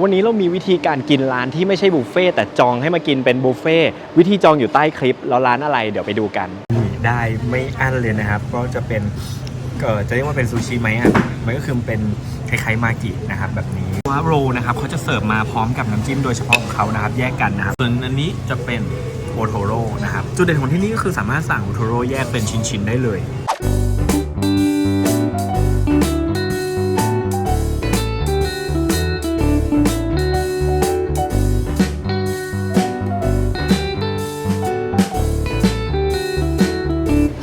วันนี้เรามีวิธีการกินร้านที่ไม่ใช่บุฟเฟ่แต่จองให้มากินเป็นบุฟเฟ่วิธีจองอยู่ใต้คลิป แล้วร้านอะไรเดี๋ยวไปดูกัน ได้ไม่อั้นเลยนะครับ ก็จะเป็นเออจะเรียกว่าเป็นซูชิไหมอะมันก็คือเป็นคล้ายๆมากินะครับแบบนี้ว่าโรนะครับเขาจะเสิร์ฟมาพร้อมกับน้ำจิ้มโดยเฉพาะของเขานะครับแยกกันนะครับส่วนอันนี้จะเป็นโอโทโร่นะครับจุดเด่นของที่นี่ก็คือสามารถสั่งโอโทโร่แยกเป็นชิ้นๆได้เลย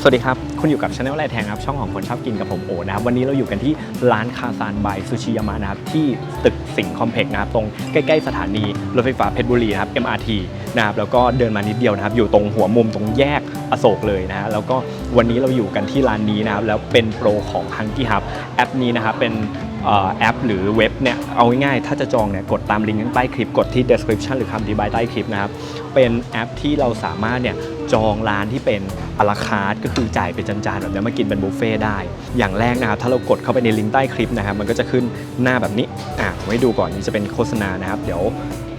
สวัสดีครับ คุณอยู่กับช anel ไรแทงครับช่องของคนชอบกินกับผมโอนะครับ วันนี้เราอยู่กันที่ร้านคาซานบายซูชิยามะนะครับ ที่ตึกสิงห์คอมเพล็กซ์นะครับ ตรงใกล้ ๆ สถานีรถไฟฟ้าเพชรบุรีนะครับ MRT นะครับ แล้วก็เดินมานิดเดียวนะครับ อยู่ตรงหัวมุมตรงแยกอโศกเลยนะฮะแล้วก็วันนี้เราอยู่กันที่ร้านนี้นะครับ แล้วเป็นโปรของ h u n k y Hub แอปนี้นะครับเป็นแอปหรือเว็บเนี่ยเอาง่ายๆถ้าจะจองเนี่ยกดตามลิงก์ข้างใต้คลิปกดที่ description หรือคำอธิบายใต้คลิปนะครับเป็นแอปที่เราสามารถเนี่ย จองร้านที่เป็นอลาคาร์ทก็คือจ่ายเป็นจานๆแบบนี้มากินเป็นบุฟเฟ่ได้ อย่างแรกนะครับถ้าเรากดเข้าไปในลิงก์ใต้คลิปนะครับมันก็จะขึ้นหน้าแบบนี้อะผมให้ดูก่อนนี่จะเป็นโฆษณานะครับ เดี๋ยว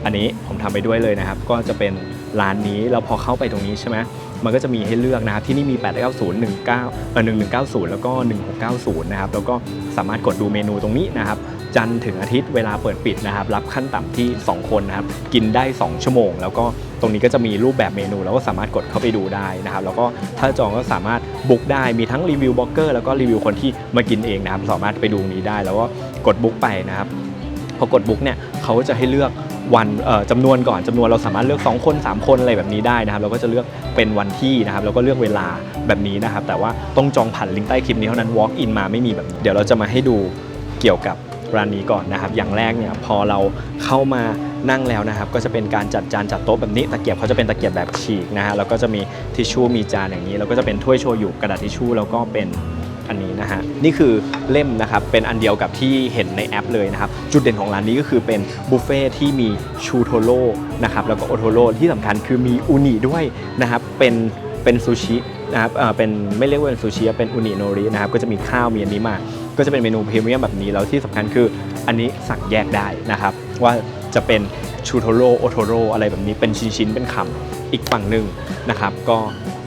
อันนี้ผมทำไปด้วยเลยนะครับ ก็จะเป็นร้านนี้แล้วพอเข้าไปตรงนี้ใช่ไหมมันก็จะมีให้เลือกนะครับที่นี่มี 8 9 0 19เอ่อ1190 แล้วก็ 1690 นะครับแล้วก็สามารถกดดูเมนูตรงนี้นะครับ จันทร์ถึงอาทิตย์เวลาเปิดปิดนะครับ รับขั้นต่ำที่ 2 คนนะครับ กินได้ 2 ชั่วโมง แล้วก็ตรงนี้ก็จะมีรูปแบบเมนู แล้วก็สามารถกดเข้าไปดูได้นะครับ แล้วก็ถ้าจองก็สามารถบุ๊กได้มีทั้งรีวิวบล็อกเกอร์แล้วก็รีวิวคนที่มากินเองนะครับ สามารถไปดูนี้ได้ แล้วก็กดบุ๊กไปนะครับพอกดบุ๊กเนี่ยเขาก็จะให้เลือกวันจำนวนก่อนจำนวนเราสามารถเลือก 2 คน 3 คนอะไรแบบนี้ได้นะครับเราก็จะเลือกเป็นวันที่นะครับแล้วก็เลือกเวลาแบบนี้นะครับ แต่ว่าต้องจองผ่านลิงก์ใต้คลิปนี้เท่านั้น walk in มาไม่มีแบบเดี๋ยวเราจะมาให้ดูเกี่ยวกับ ร้านนี้ก่อนนะครับ อย่างแรกเนี่ยพอเราเข้ามานั่งแล้วนะครับ ก็จะเป็นการจัดจานจัดโต๊ะแบบนี้ตะเกียบเขาจะเป็นตะเกียบแบบฉีกนะฮะแล้วก็จะมีทิชชู่มีจานอย่างนี้ แล้วก็จะเป็นถ้วยโชยุกระดาษทิชชู่แล้วก็เป็นอันนี้นะฮะนี่คือเล่มนะครับเป็นอันเดียวกับที่เห็นในแอปเลยนะครับจุดเด่นของร้านนี้ก็คือเป็นบุฟเฟ่ที่มีชูโทโร่นะครับแล้วก็โอโทโร่ที่สำคัญคือมีอูนิด้วยนะครับเป็นเป็นซูชินะครับเอ่อเป็นไม่เรียกว่าเป็นซูชิเป็นอูนิโนรินะครับก็จะมีข้าวมีอันนี้มา ก็จะเป็นเมนูพรีเมียมแบบนี้ แล้วที่สำคัญคืออันนี้สั่งแยกได้นะครับ ว่าจะเป็นชูโทโร่โอโทโร่อะไรแบบนี้เป็นชิ้นๆเป็นคำอีกฝั่งหนึ่งนะครับก็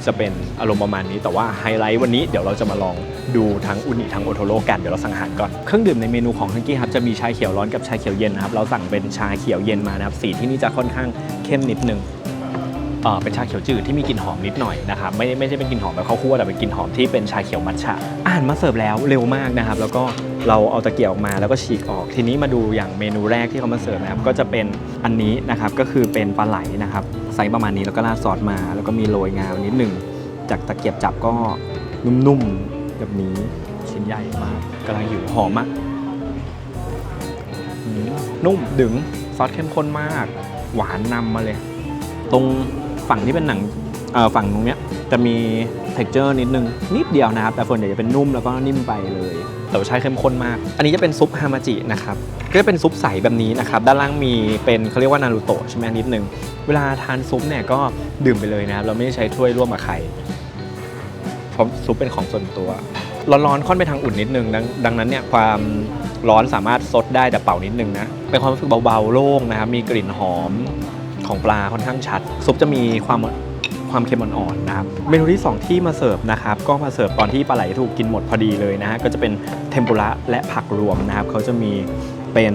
จะเป็นอารมณ์ประมาณนี้แต่ว่าไฮไลท์วันนี้เดี๋ยวเราจะมาลองดูทั้งอุนิทั้งโอโทโร่กันเดี๋ยวเราสั่งอาหารก่อน เครื่องดื่มในเมนูของฮังกี้ครับจะมีชาเขียวร้อนกับชาเขียวเย็นนะครับเราสั่งเป็นชาเขียวเย็นมานะครับสีที่นี่จะค่อนข้างเข้มนิดนึง เออเป็นชาเขียวจืดที่มีกลิ่นหอมนิดหน่อยนะครับไม่ไม่ใช่เป็นกลิ่นหอมแบบข้าวคั่วแต่เป็นกลิ่นหอมที่เป็นชาเขียวมัทฉะอาหารมาเสิร์ฟแล้วเร็วมากนะครับ แล้วก็เราเอาตะเกียบออกมาแล้วก็ฉีกออกทีนี้มาดูอย่างเมนูแรกที่เขามาเสิร์ฟนะครับก็จะเป็นอันนี้นะครับก็คือเป็นปลาไหลนะครับไซส์ประมาณนี้แล้วก็ราดซอสมา แล้วก็มีโรยงานิดหนึ่งจากตะเกียบจับก็นุ่มๆแบบนี้ชิ้นใหญ่มากกำลังหิวหอมมากอืมนุ่มดึงซอสเข้มข้นมาก หวานนำมาเลย ตรง ฝั่งที่เป็นหนังฝั่งตรงเนี้ยจะมี t e x t อร์นิดนึง นิดเดียวนะครับ แต่ส่วนใหญ่จะเป็นนุ่มแล้วก็นิ่มไปเลยแต่ใช้เข้มข้นมาก อันนี้จะเป็นซุปฮามาจินะครับก็จะเป็นซุปใสแบบนี้นะครับ ด้านล่างมีเป็นเขาเรียกว่านารูโตะใช่ไหมนิดนึง เวลาทานซุปเนี่ยก็ดื่มไปเลยนะครับ เราไม่ได้ใช้ถ้วยร่วมกับใครเพราะซุปเป็นของส่วนตัว ร้อนๆค่อนไปทางอุ่นนิดนึง ดังดังนั้นเนี่ยความร้อนสามารถซดได้แต่เป่านิดนึงนะ เป็นความรู้สึกเบาๆโล่งนะครับ มีกลิ่นหอม ของปลาค่อนข้างชัด ซุปจะมีความความเค็มอ่อนๆนะครับ เมนูที่ 2 ที่มาเสิร์ฟนะครับ ก็มาเสิร์ฟตอนที่ปลาไหลถูกกินหมดพอดีเลยนะฮะ ก็จะเป็นเทมปุระและผักรวมนะครับ เขาจะมีเป็น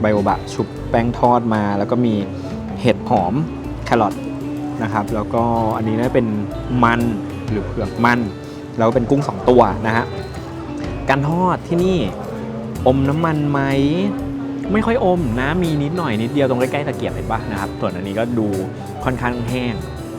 ไบโอบะชุบแป้งทอดมา แล้วก็มีเห็ดหอมแครอทนะครับ แล้วก็อันนี้น่าจะเป็นมันหรือเผือกมัน แล้วก็เป็นกุ้ง 2 ตัวนะฮะ การทอดที่นี่อมน้ำมันไหม ไม่ค่อยอมนะ มีนิดหน่อยนิดเดียวตรงใกล้ๆตะเกียบเห็นปะนะครับ ส่วนอันนี้ก็ดูค่อนข้างแห้ง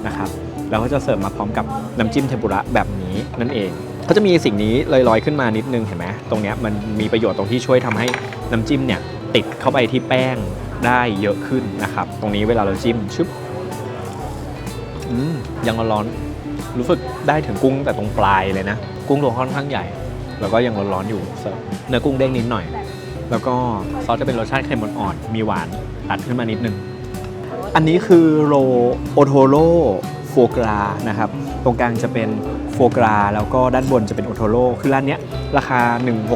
นะครับ แล้วก็จะเสิร์ฟมาพร้อมกับน้ำจิ้มเทมปุระแบบนี้นั่นเองก็จะมีสิ่งนี้ลอยๆขึ้นมานิดนึงเห็นไหมตรงเนี้ยมันมีประโยชน์ตรงที่ช่วยทำให้น้ำจิ้มเนี่ยติดเข้าไปที่แป้งได้เยอะขึ้นนะครับ ตรงนี้เวลาเราจิ้มชึบอืมยังร้อนๆรู้สึกได้ถึงกุ้งแต่ตรงปลายเลยนะ กุ้งตัวค่อนข้างใหญ่ แล้วก็ยังร้อนๆอยู่เนื้อกุ้งเด้งนิดหน่อย แล้วก็ซอสจะเป็นรสชาติเค็มอ่อนๆมีหวานตัดขึ้นมานิดนึง อันนี้คือโรโอโทโรโฟกรานะครับ ตรงกลางจะเป็นโฟกราแล้วก็ด้านบนจะเป็นโอโทโรคือร้านเนี้ยราคา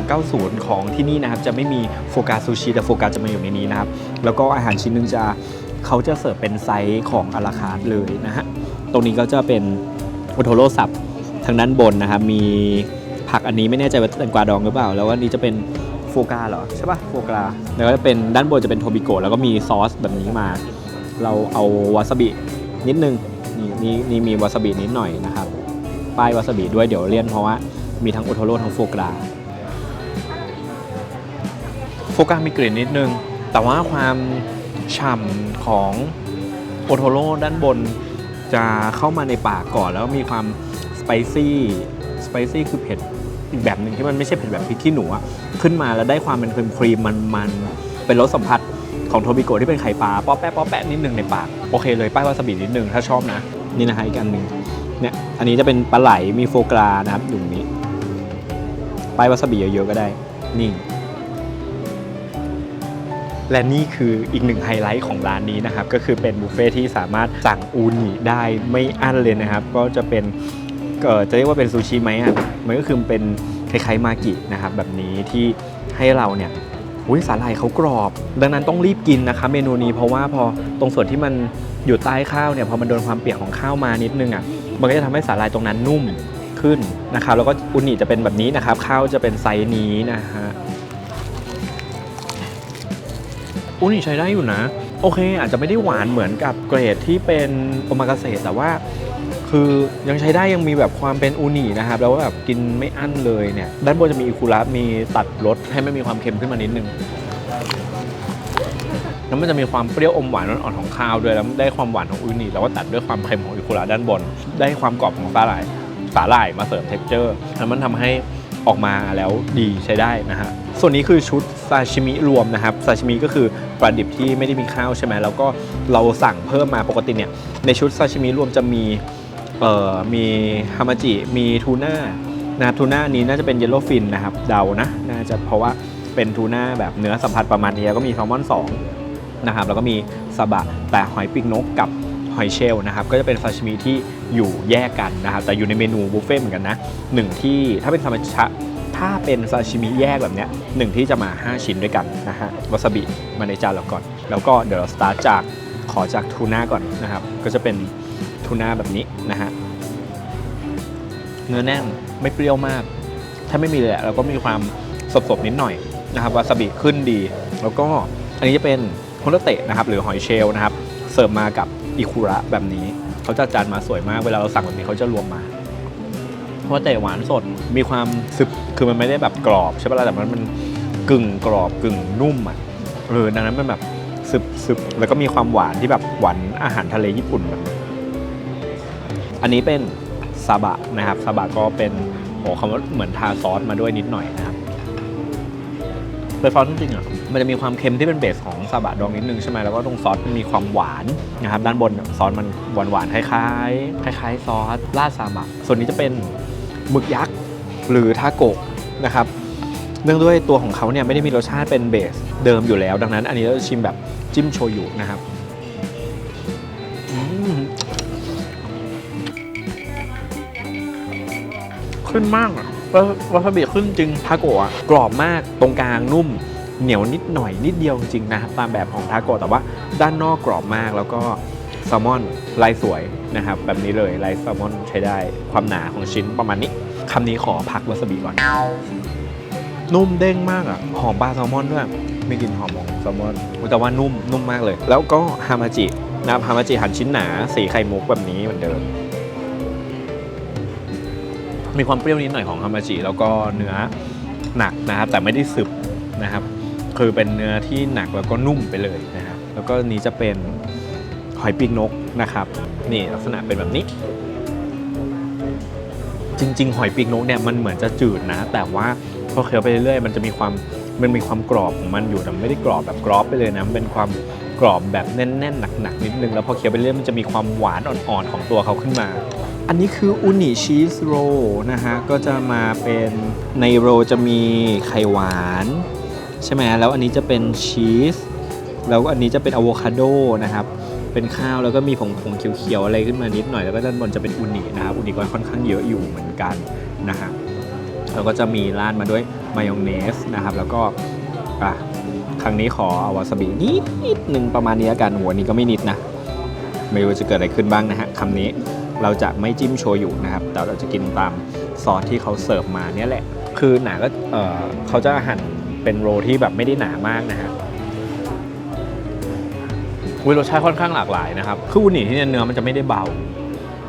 1690 ของที่นี่นะครับ จะไม่มีโฟกาซูชิแต่โฟกาจะมาอยู่ในนี้นะครับ แล้วก็อาหารชิ้นหนึงจะเขาจะเสิร์ฟเป็นไซส์ของอาราคาร์ทเลยนะฮะ ตรงนี้ก็จะเป็นโอโทโรสับทางด้านบนนะครับ มีผักอันนี้ไม่แน่ใจว่าแตงกวาดองหรือเปล่า แล้วอันนี้จะเป็น โฟกาเหรอใช่ป่ะโฟกาแล้วก็จะเป็นด้านบนจะเป็นโทบิโกะแล้วก็มีซอสแบบนี้มา เราเอาวาซาบินิดนึงนี่นี่นี่มีวาซาบินิดหน่อยนะครับป้ายวาซาบิด้วยเดี๋ยวเลี่ยนเพราะว่ามีทั้งโอโทโร่ทั้งโฟกราโฟกรามีกลิ่นนิดนึง แต่ว่าความฉ่ำของโอโทโร่ด้านบนจะเข้ามาในปากก่อนแล้วมีความสไปซี่สไปซี่คือเผ็ด อีกแบบหนึ่งที่มันไม่ใช่เผ็ดแบบพริกขี้หนูขึ้นมาแล้วได้ความเป็นครีมครีมมันมันเป็นรสสัมผัสของโทบิโกะที่เป็นไข่ปลาป๊อแป๊ะป๊อแป๊ะนิดนึงในปากโอเคเลยป้ายวาซาบินิดนึงถ้าชอบนะ นี่นะฮะอีกอันหนึ่งเนี่ยอันนี้จะเป็นปลาไหลมีโฟกรานะครับอยู่นี้ป้ายวาซาบิเยอะๆก็ได้นี่และนี่คืออีกหนึ่งไฮไลท์ของร้านนี้นะครับ ก็คือเป็นบุฟเฟ่ที่สามารถสั่งอูนิได้ไม่อั้นเลยนะครับ ก็จะเป็น จะเรียกว่าเป็นซูชิไหมอะมันก็คือเป็นคล้ายๆมากินะครับแบบนี้ที่ให้เราเนี่ยอุ้ยสาหร่ายเขากรอบ ดังนั้นต้องรีบกินนะคะเมนูนี้เพราะว่าพอตรงส่วนที่มันอยู่ใต้ข้าวเนี่ยพอมันโดนความเปียกของข้าวมานิดนึงอะมันก็จะทำให้สาหร่ายตรงนั้นนุ่มขึ้นนะครับแล้วก็อุนิจะเป็นแบบนี้นะครับข้าวจะเป็นไซส์นี้นะฮะอุนิใช้ได้อยู่นะ โอเค อาจจะไม่ได้หวานเหมือนกับเกรดที่เป็นโอมากาเสะแต่ว่า คือยังใช้ได้ยังมีแบบความเป็นอูนินะครับ แล้วก็แบบกินไม่อั้นเลยเนี่ย ด้านบนจะมีอิคุระมีตัดรสให้ไม่มีความเค็มขึ้นมานิดนึงแล้วมันจะมีความเปรี้ยวอมหวานอ่อนๆของข้าวด้วยแล้วได้ความหวานของอูนิแล้วก็ตัดด้วยความเค็มของอิคุระด้านบน ได้ความกรอบของสาหร่ายสาหร่ายมาเสริมเท็กเจอร์แล้วมันทำให้ออกมาแล้วดีใช้ได้นะฮะ ส่วนนี้คือชุดซาชิมิรวมนะครับ ซาชิมิก็คือปลาดิบที่ไม่ได้มีข้าวใช่ไหม แล้วก็เราสั่งเพิ่มมาปกติเนี่ย ในชุดซาชิมิรวมจะมี เอ่อมีฮามาจิมีทูน่านะทูน่านี้น่าจะเป็นเยลโล่ฟินนะครับเดานะน่าจะเพราะว่าเป็นทูน่าแบบเนื้อสัมผัสประมาณนี้แล้วก็มีแซลมอน2นะครับแล้วก็มีซาบะแต่หอยปีกนกกับหอยเชลล์นะครับก็จะเป็นซาชิมิที่อยู่แยกกันนะครับแต่อยู่ในเมนูบุฟเฟ่ต์เหมือนกันนะหนึ่งที่ถ้าเป็นซามาชะถ้าเป็นซาชิมิแยกแบบนี้หนึ่งที่จะมา 5 ชิ้นด้วยกันนะฮะวาซาบิมาในจานเราก่อน แล้วก็เดี๋ยวเราสตาร์ทจากขอจากทูน่าก่อนนะครับก็จะเป็น ทูน่าแบบนี้นะฮะเนื้อแน่นไม่เปรี้ยวมาก ถ้าไม่มีเลยอะแล้วก็มีความสดๆนิดหน่อยนะครับวาซาบิขึ้นดี แล้วก็อันนี้จะเป็นโฮโลเตะนะครับหรือหอยเชลล์นะครับ เสิร์ฟมากับอิคุระแบบนี้เขาจะจานมาสวยมากเวลาเราสั่งแบบนี้เขาจะรวมมาโฮโลเตะหวานสดมีความซึบคือมันไม่ได้แบบกรอบใช่ปะล่ะแต่มันมันกึ่งกรอบกึ่งนุ่มอะเออดังนั้นมันแบบซึบซึบแล้วก็มีความหวานที่แบบหวานอาหารทะเลญี่ปุ่นแบบนี้ อันนี้เป็นซาบะนะครับซาบะก็เป็นโอ้คำว่าเหมือนทาซอสมาด้วยนิดหน่อยนะครับโดยซอสจริงๆอะมันจะมีความเค็มที่เป็นเบสของซาบะดองนิดนึงใช่ไหมแล้วก็ตรงซอสมันมีความหวานนะครับด้านบนซอสมันหวานหวานๆคล้ายๆคล้ายๆซอสราดซาบะส่วนนี้จะเป็นหมึกยักษ์หรือทาโกะนะครับเนื่องด้วยตัวของเขาเนี่ยไม่ได้มีรสชาติเป็นเบสเดิมอยู่แล้ว ดังนั้นอันนี้เราชิมแบบจิ้มโชยุนะครับ ขึ้นมากอะวาซาบิขึ้นจริงทาโกะอะกรอบมากตรงกลางนุ่มเหนียวนิดหน่อยนิดเดียวจริงนะครับตามแบบของทาโกะแต่ว่าด้านนอกกรอบมากแล้วก็แซลมอนลายสวยนะครับแบบนี้เลยลายแซลมอนใช้ได้ความหนาของชิ้นประมาณนี้คำนี้ขอพักวาซาบิก่อน นุ่มเด้งมากอะหอมปลาแซลมอนด้วยมีกลิ่นหอมของแซลมอนแต่ว่านุ่มนุ่มมากเลย แล้วก็ฮามาจินะครับฮามาจิหั่นชิ้นหนาสีไข่มุกแบบนี้เหมือนเดิม มีความเปรี้ยวนิดหน่อยของฮามาจิแล้วก็เนื้อหนักนะครับ แต่ไม่ได้สึบนะครับ คือเป็นเนื้อที่หนักแล้วก็นุ่มไปเลยนะครับ แล้วก็นี้จะเป็นหอยปีกนกนะครับ นี่ลักษณะเป็นแบบนี้ จริง ๆ หอยปีกนกเนี่ยมันเหมือนจะจืดนะ แต่ว่าพอเคี้ยวไปเรื่อยๆมันจะมีความมันมีความกรอบของมันอยู่แต่ไม่ได้กรอบแบบกรอบไปเลยนะมันเป็นความกรอบแบบแน่นๆหนักๆนิดนึงแล้วพอเคี้ยวไปเรื่อยมันจะมีความหวานอ่อนๆของตัวเขาขึ้นมา อันนี้คืออุนิชีสโรนะฮะ ก็จะมาเป็นในโรจะมีไข่หวาน ใช่ไหมแล้วอันนี้จะเป็นชีส แล้วอันนี้จะเป็นอะโวคาโดนะครับ เป็นข้าวแล้วก็มีผงผงเขียวๆอะไรขึ้นมานิดหน่อย แล้วก็ด้านบนจะเป็นอุนินะครับ อุนิก็ค่อนข้างเยอะอยู่เหมือนกันนะฮะ แล้วก็จะมีราดมาด้วยมายองเนสนะครับ แล้วก็อะครั้งนี้ขอเอาวาซาบินิดนิดนึงประมาณนี้ละกันหัวนี้ก็ไม่นิดนะ ไม่รู้จะเกิดอะไรขึ้นบ้างนะฮะคำนี้ เราจะไม่จิ้มโชยุนะครับ แต่เราจะกินตามซอสที่เขาเสิร์ฟมาเนี่ยแหละ คือหนาก็เออเขาจะหั่นเป็นโรลที่แบบไม่ได้หนามากนะฮะอุ้ยรสชาติค่อนข้างหลากหลายนะครับ คืออูนิที่เนี่ยเนื้อมันจะไม่ได้เบา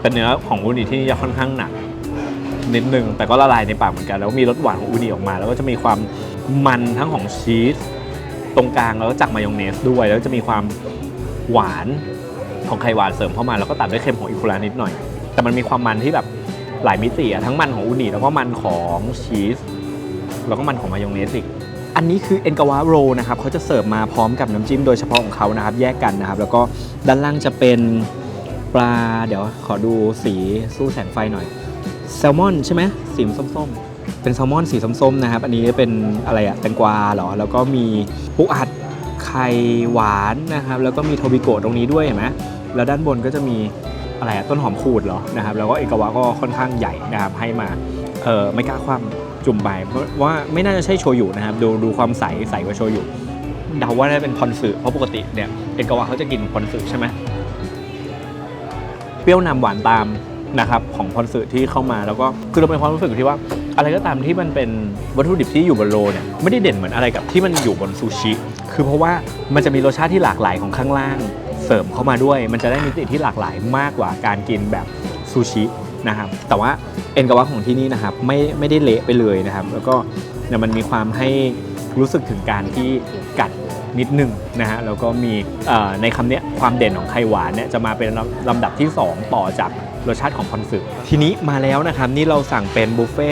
แต่เนื้อของอูนิที่นี่จะค่อนข้างหนักนิดนึง แต่ก็ละลายในปากเหมือนกัน แล้วมีรสหวานของอูนิออกมา แล้วก็จะมีความมันทั้งของชีสตรงกลางแล้วก็จากมายองเนสด้วย แล้วจะมีความหวาน ของไข่หวานเสริมเข้ามาแล้วก็ตัดด้วยเค็มของอิคุระนิดหน่อย แต่มันมีความมันที่แบบหลายมิติอะทั้งมันของอูนิแล้วก็มันของชีสแล้วก็มันของมายองเนสอีกอันนี้คือเอ็นกาวาโรนะครับเขาจะเสิร์ฟมาพร้อมกับน้ำจิ้มโดยเฉพาะของเขานะครับ แยกกันนะครับ แล้วก็ด้านล่างจะเป็นปลา เดี๋ยวขอดูสีสู้แสงไฟหน่อย แซลมอนใช่ไหมสีส้มๆ เป็นแซลมอนสีส้มๆนะครับ อันนี้เป็นอะไรอะแตงกวาเหรอ แล้วก็มีปูอัดไข่หวานนะครับ แล้วก็มีโทบิโกะตรงนี้ด้วยเห็นไหม แล้วด้านบนก็จะมีอะไรอะต้นหอมขูดเหรอนะครับแล้วก็เอกวะก็ค่อนข้างใหญ่นะครับให้มาเออไม่กล้าคว่ำจุ่มไปเพราะว่าไม่น่าจะใช่โชยุนะครับดูดูความใสใสกว่าโชยุเดาว่าน่าจะเป็นพอนสึเพราะปกติเนี่ยเอกวะเขาจะกินพอนสึใช่ไหมเปรี้ยวนำหวานตามนะครับของพอนสึที่เข้ามาแล้วก็คือเราเป็นความรู้สึกที่ว่า อะไรก็ตามที่มันเป็นวัตถุดิบที่อยู่บนโรลเนี่ยไม่ได้เด่นเหมือนอะไรกับที่มันอยู่บนซูชิคือเพราะว่ามันจะมีรสชาติที่หลากหลายของข้างล่าง เสริมเข้ามาด้วย มันจะได้มิติที่หลากหลายมากกว่าการกินแบบซูชินะครับแต่ว่าเอ็นกาวะของที่นี่นะครับไม่ไม่ได้เละไปเลยนะครับ แล้วก็เนี่ยมันมีความให้รู้สึกถึงการที่กัดนิดหนึ่งนะฮะแล้วก็มีในคำเนี้ยความเด่นของไข่หวานเนี่ยจะมาเป็นลำดับที่ 2 ต่อจากรสชาติของพอนสึทีนี้มาแล้วนะครับนี่เราสั่งเป็นบุฟเฟ่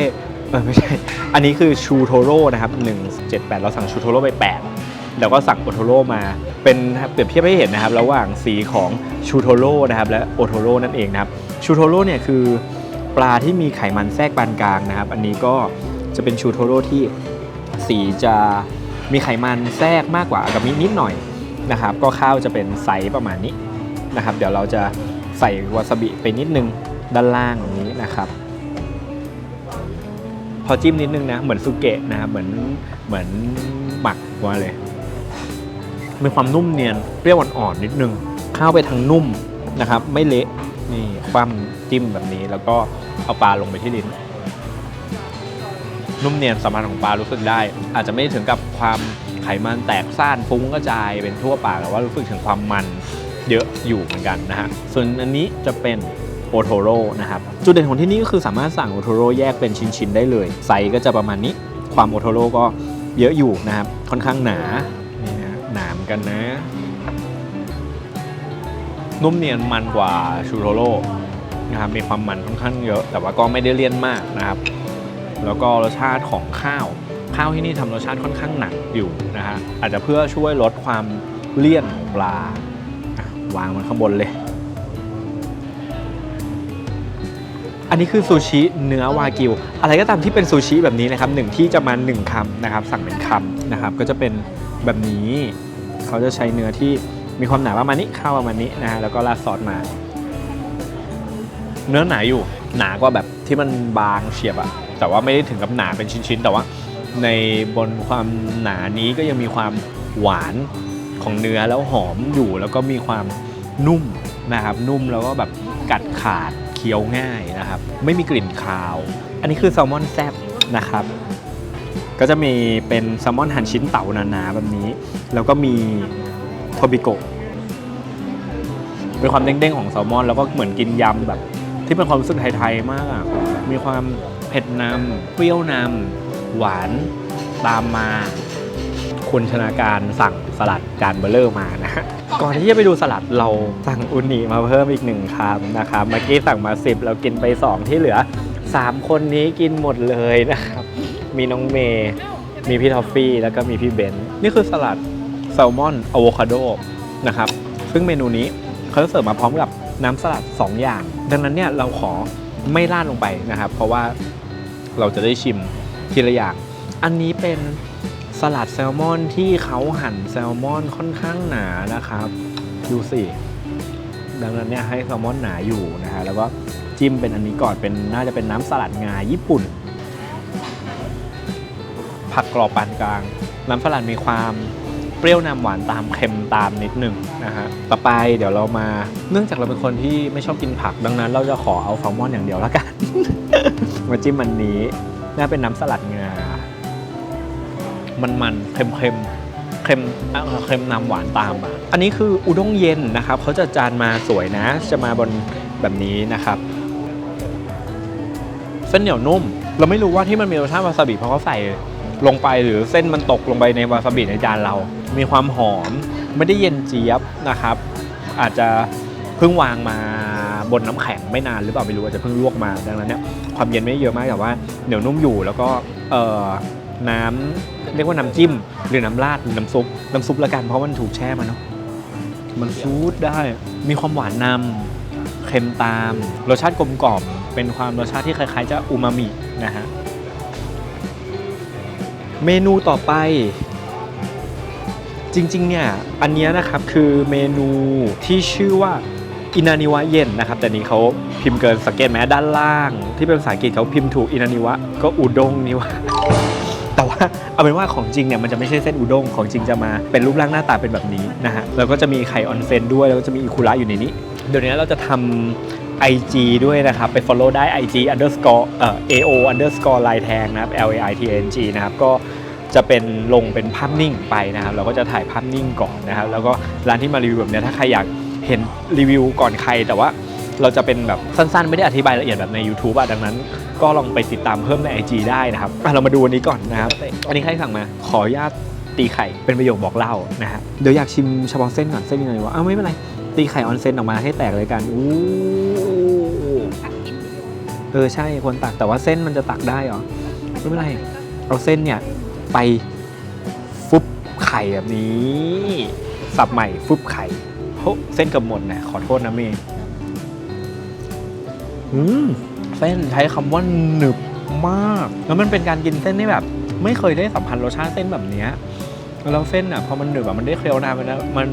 เออไม่ใช่ อันนี้คือชูโทโร่นะครับ1 7 8 เราสั่งชูโทโร่ไป 8 แล้วก็สั่งโอโทโร่มา เป็นเปรียบเทียบให้เห็นนะครับ ระหว่างสีของชูโทโร่นะครับและโอโทโร่นั่นเองนะครับชูโทโร่เนี่ยคือปลาที่มีไขมันแทรกปานกลางนะครับ อันนี้ก็จะเป็นชูโทโร่ที่สีจะมีไขมันแทรกมากกว่าอากามินิดหน่อยนะครับ ก็ข้าวจะเป็นไซส์ประมาณนี้นะครับ เดี๋ยวเราจะใส่วาซาบิไปนิดนึงด้านล่างอย่างนี้นะครับ พอจิ้มนิดนึงนะเหมือนซูเกะนะครับเหมือนเหมือนหมักมาเลย มีความนุ่มเนียนเปรี้ยวอ่อนๆนิดนึงข้าวไปทางนุ่มนะครับ ไม่เละนี่คว่ำจิ้มแบบนี้ แล้วก็เอาปลาลงไปที่ลิ้นนุ่มเนียนสัมผัสของปลารู้สึกได้ อาจจะไม่ถึงกับความไขมันแตกซ่านฟุ้งกระจายเป็นทั่วปากแต่ว่ารู้สึกถึงความมันเยอะอยู่เหมือนกันนะฮะส่วนอันนี้จะเป็นโอโทโร่นะครับ จุดเด่นของที่นี่ก็คือสามารถสั่งโอโทโร่แยกเป็นชิ้น ๆ ได้เลย ไซส์ก็จะประมาณนี้ ความโอโทโร่ก็เยอะอยู่นะครับ ค่อนข้างหนา หนามกันนะ นุ่มเนียนมันกว่าชูโทโร่นะครับมีความมันค่อนข้างเยอะ แต่ว่าก็ไม่ได้เลี่ยนมากนะครับ แล้วก็รสชาติของข้าว ข้าวที่นี่ทำรสชาติค่อนข้างหนักอยู่นะฮะอาจจะเพื่อช่วยลดความเลี่ยนของปลาวางมันข้างบนเลย อันนี้คือซูชิเนื้อวากิว อะไรก็ตามที่เป็นซูชิแบบนี้นะครับหนึ่งที่จะมาหนึ่งคำนะครับ สั่งเป็นคำนะครับ ก็จะเป็นแบบนี้ เขาจะใช้เนื้อที่มีความหนาประมาณนี้ข้าวประมาณนี้นะฮะแล้วก็ราดซอสมา เนื้อหนาอยู่หนากว่าแบบที่มันบางเฉียบอะแต่ว่าไม่ได้ถึงกับหนาเป็นชิ้นๆ แต่ว่าในบนความหนานี้ก็ยังมีความหวานของเนื้อแล้วหอมอยู่แล้วก็มีความนุ่มนะครับนุ่มแล้วก็แบบกัดขาดเคี้ยวง่ายนะครับ ไม่มีกลิ่นคาว อันนี้คือแซลมอนแซบนะครับ ก็จะมีเป็นแซลมอนหั่นชิ้นเต่าหนาๆแบบนี้ แล้วก็มีโทบิโกะเป็นความเด้งๆของแซลมอน แล้วก็เหมือนกินยำแบบ ที่เป็นความรู้สึกไทยๆมากอะมีความเผ็ดนำเปรี้ยวนำหวานตามมาคุณชนาการสั่งสลัดการเบลเลอร์มานะฮะก่อนที่จะไปดูสลัดเราสั่งอุนิมาเพิ่มอีกหนึ่งคำนะครับเมื่อกี้สั่งมา 10 เรากินไป 2 ที่เหลือ 3 คนนี้กินหมดเลยนะครับ มีน้องเมย์ มีพี่ทอฟฟี่ แล้วก็มีพี่เบนซ์นี่คือสลัดแซลมอนอะโวคาโดนะครับ ซึ่งเมนูนี้เขาจะเสิร์ฟมาพร้อมกับน้ำสลัด 2 อย่าง ดังนั้นเนี่ยเราขอไม่ราดลงไปนะครับ เพราะว่าเราจะได้ชิมทีละอย่าง อันนี้เป็นสลัดแซลมอนที่เขาหั่นแซลมอนค่อนข้างหนานะครับ ดูสิ ดังนั้นเนี่ยให้แซลมอนหนาอยู่นะฮะแล้วก็จิ้มเป็นอันนี้ก่อนเป็นน่าจะเป็นน้ำสลัดงาญี่ปุ่น ผักกรอบปานกลาง น้ำสลัดมีความเปรี้ยวนำหวานตามเค็มตามนิดหนึ่งนะฮะ ต่อไปเดี๋ยวเรามา เนื่องจากเราเป็นคนที่ไม่ชอบกินผัก ดังนั้นเราจะขอเอาแซลมอนอย่างเดียวแล้วกัน มาจิ้มมันนี้ น่าเป็นน้ำสลัดงา มันมันๆเค็มเค็มๆเค็มเอ่อเค็มนำหวานตามอะอันนี้คืออุด้งเย็นนะครับเขาจะจานมาสวยนะ จะมาบนแบบนี้นะครับ เส้นเหนียวนุ่ม เราไม่รู้ว่าที่มันมีรสชาติวาซาบิเพราะเขาใส่ ลงไปหรือเส้นมันตกลงไปในวาซาบิในจานเรา มีความหอมไม่ได้เย็นเจี๊ยบนะครับ อาจจะเพิ่งวางมาบนน้ำแข็งไม่นานหรือเปล่าไม่รู้อาจจะเพิ่งลวกมาดังนั้นเนี่ยความเย็นไม่เยอะมากแต่ว่าเหนียวนุ่มอยู่แล้วก็เอ่อน้ำเรียกว่าน้ำจิ้ม หรือน้ำราดหรือน้ำซุปน้ำซุปละกันเพราะมันถูกแช่มาเนาะมันซูดได้มีความหวานนำเค็มตาม รสชาติกลมกล่อมเป็นความรสชาติที่คล้ายๆ จะอูมามินะฮะ เมนูต่อไป จริงๆ เนี่ย อันนี้นะครับคือเมนูที่ชื่อว่าอินานิวะเย็นนะครับ แต่นี้เขาพิมพ์เกินสังเกตไหมด้านล่าง ที่เป็นภาษาอังกฤษเขาพิมพ์ถูกอินานิวะก็อุด้งนิวะแต่ว่าเอาเป็นว่าของจริงเนี่ยมันจะไม่ใช่เส้นอุด้งของจริงจะมาเป็นรูปร่างหน้าตาเป็นแบบนี้นะฮะแล้วก็จะมีไข่ออนเซนด้วยแล้วก็จะมีอิคุระอยู่ในนี้ เดี๋ยวนี้เราจะทำ IG ด้วยนะครับ ไป follow ได้ IG underscore เอ่อ AO underscore ลายแทงนะครับ L A I T N G นะครับ ก็จะเป็นลงเป็นภาพนิ่งไปนะครับ เราก็จะถ่ายภาพนิ่งก่อนนะครับ แล้วก็ร้านที่มารีวิวแบบนี้ถ้าใครอยากเห็นรีวิวก่อนใครแต่ว่าเราจะเป็นแบบสั้นๆ ไม่ได้อธิบายละเอียดแบบใน YouTube อะดังนั้น ก็ลองไปติดตามเพิ่มใน IG ได้นะครับอะเรามาดูอันนี้ก่อนนะครับ อันนี้ใครสั่งมา ขออนุญาตตีไข่เป็นประโยคบอกเล่านะฮะเดี๋ยวอยากชิมเฉพาะเส้นก่อนเส้นยังไงวะอ้าวไม่เป็นไรตีไข่ออนเซนออกมาให้แตกเลยกันอู้ เออใช่ควรตักแต่ว่าเส้นมันจะตักได้เหรอไม่เป็นไรเอาเส้นเนี่ยไปฟุบไข่แบบนี้สับใหม่ฟุบไข่โหเส้นกับหมดนะขอโทษนะเมย์อืมเส้นใช้คำว่าหนึบมาก แล้วมันเป็นการกินเส้นที่แบบ ไม่เคยได้สัมผัสรสชาติเส้นแบบนี้แล้วเส้นอะพอมันหนึบอะมันได้เคี้ยวนานไปแล้วมัน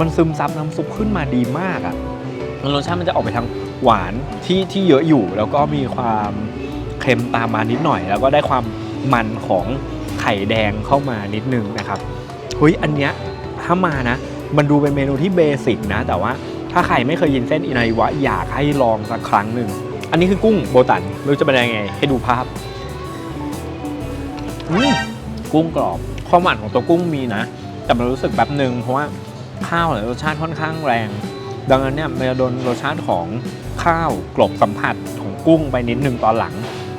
มันซึมซับน้ำซุปขึ้นมาดีมากอะแล้วรสชาติมันจะออกไปทาง หวานที่ที่เยอะอยู่ แล้วก็มีความเค็มตามมานิดหน่อย แล้วก็ได้ความมันของไข่แดงเข้ามานิดนึงนะครับเฮ้ยอันเนี้ยถ้ามานะ มันดูเป็นเมนูที่เบสิกนะ แต่ว่าถ้าใครไม่เคยกินเส้นอินาริวะอยากให้ลองสักครั้งหนึ่ง อันนี้คือกุ้งโบตันไม่รู้จะเป็นยังไง ให้ดูภาพกุ้งกรอบความหวานของตัวกุ้งมีนะ แต่มันรู้สึกแบบหนึ่งเพราะว่าข้าวเนี่ยรสชาติค่อนข้างแรง ดังนั้นเนี่ยมันจะโดนรสชาติของ ข้าวกรอบสัมผัสของกุ้งไปนิดนึงตอนหลัง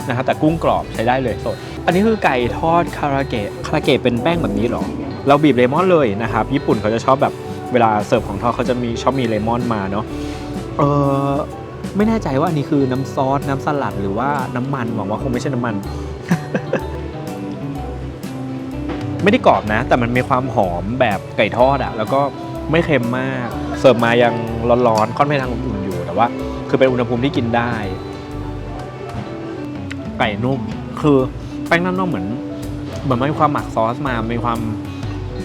นะครับแต่กุ้งกรอบใช้ได้เลยสด อันนี้คือไก่ทอดคาราเกะคาราเกะเป็นแป้งแบบนี้หรอ เราบีบเลมอนเลยนะครับ ญี่ปุ่นเขาจะชอบแบบเวลาเสิร์ฟของทอดเขาจะมีชอบมีเลมอนมาเนาะเออไม่แน่ใจว่าอันนี้คือน้ำซอสน้ำสลัดหรือว่าน้ำมันหวังว่าคงไม่ใช่น้ำมัน ไม่ได้กรอบนะ แต่มันมีความหอมแบบไก่ทอดอะแล้วก็ไม่เค็มมาก เสิร์ฟมายังร้อนๆค่อนไปทางอุ่นอยู่แต่ว่า คือเป็นอุณหภูมิที่กินได้ ไก่นุ่ม คือแป้งด้านนอกเหมือน เหมือนมันมีความหมักซอสมา มีความ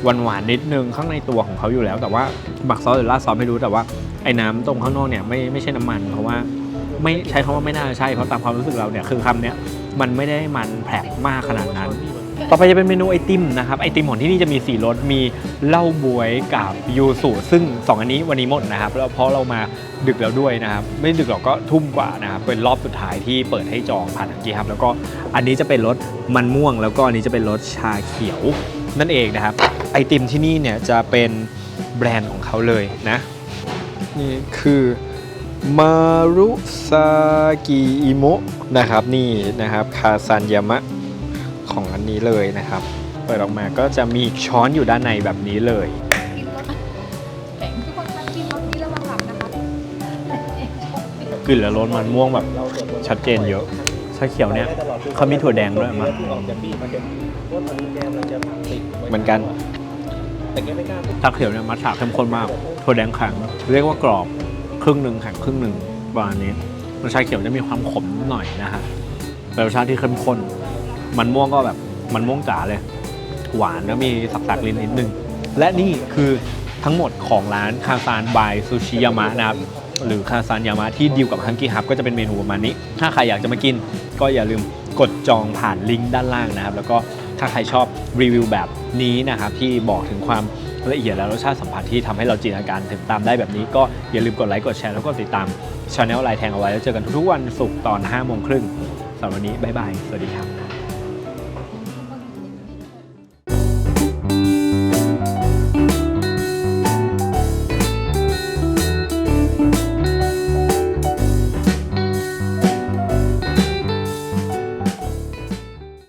หวานหวานนิดนึงข้างในตัวของเขาอยู่แล้ว แต่ว่าหมักซอสหรือราดซอสไม่รู้แต่ว่าไอ้น้ำตรงข้างนอกเนี่ยไม่ไม่ใช่น้ำมัน เพราะว่าไม่ใช้คำว่าไม่น่าใช่เพราะตามความรู้สึกเราเนี่ยคือคำเนี้ยมันไม่ได้มันแผลบมากขนาดนั้น ต่อไปจะเป็นเมนูไอติมนะครับไอติมของที่นี่จะมี4รสมีเหล้าบวยกับยูสุซึ่ง 2 อันนี้วันนี้หมดนะครับแล้วเพราะเรามาดึกแล้วด้วยนะครับไม่ดึกหรอกก็ทุ่มกว่านะครับเป็นรอบสุดท้ายที่เปิดให้จองผ่านทางกี้ครับแล้วก็อันนี้จะเป็นรสมันม่วง แล้วก็อันนี้จะเป็นรสชาเขียวนั่นเองนะครับไอติมที่นี่เนี่ยจะเป็นแบรนด์ของเขาเลยนะนี่คือมารุซากิอิโมะนะครับนี่นะครับคาซันยามะ ของอันนี้เลยนะครับ เปิดออกมาก็จะมีช้อนอยู่ด้านในแบบนี้เลย กินรสแต่ทุกคนคะกินรสนี้แล้วมาหลับนะคะกลิ่นและรสมันม่วงแบบชัดเจนเยอะ ชาเขียวเนี่ยเขามีถั่วแดงด้วยมาเหมือนกันชาเขียวเนี่ยมัทฉะเข้มข้นมาก ถั่วแดงแข็งเรียกว่ากรอบครึ่งหนึ่งแข็งครึ่งหนึ่งประมาณนี้รสชาเขียวจะมีความขมหน่อยนะฮะแต่รสชาติที่เข้มข้น มันม่วงก็แบบมันม่วงจ๋าเลย หวานแล้วมีสักๆลิ้นนิดนึง และนี่คือทั้งหมดของร้านคาซานบายซูชิยามะนะครับหรือคาซานยามะที่ดีลกับฮังกี้ฮับก็จะเป็นเมนูประมาณนี้ ถ้าใครอยากจะมากิน ก็อย่าลืมกดจองผ่านลิงก์ด้านล่างนะครับ แล้วก็ถ้าใครชอบรีวิวแบบนี้นะครับ ที่บอกถึงความละเอียดและรสชาติสัมผัสที่ทำให้เราจินตนาการถึงตามได้แบบนี้ก็อย่าลืมกดไลค์กดแชร์แล้วก็ติดตามช anel ไลน์แทงเอาไว้แล้วเจอกันทุกวันศุกร์ตอน5โมงครึ่งสำหรับวันนี้บ๊ายบายสวัสดีครับ